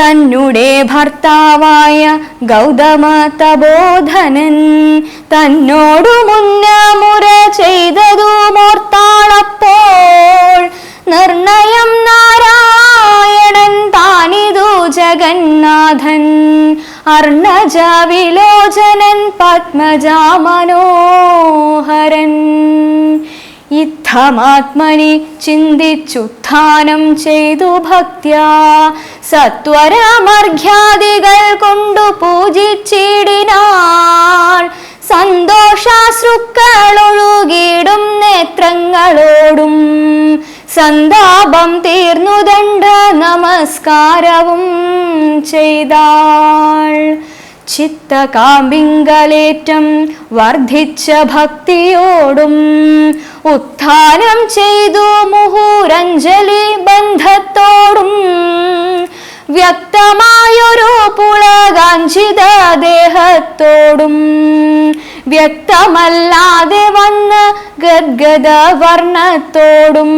തന്നെ ഭർത്താവായ ഗൗതമ തബോധനൻ തന്നോടു മുന്നമുര ചെയ്തതു മോർത്താളപ്പോൾ. നിർണയം നാരായണൻ താനിതു ജഗന്നാഥൻ. അർണജ വിലോചനൻ പത്മജ മനോഹരൻ. ഇത്തമാത്മനി ചിന്തിച്ചുത്ഥാനം ചെയ്തു ഭക്ത്യാ. സത്വരമർഘ്യാദികൾ കൊണ്ടു പൂജിച്ചിടിനാൾ. സന്തോഷാശ്രുക്കളൊഴുകിടും നേത്രങ്ങളോടും. സന്താപം തീർന്നു ദണ്ഡ നമസ്കാരവും ചെയ്താൾ. ചിത്തകാമ്പിങ്കലേറ്റം വർദ്ധിച്ച ഭക്തിയോടും ഉത്ഥാനം ചെയ്തു മുഹൂരഞ്ജലി ബന്ധത്തോടും വ്യക്തമായൊരു പുളകാഞ്ചിത ദേഹത്തോടും വ്യക്തമല്ലാതെ വന്ന ഗദ്ഗദ വർണത്തോടും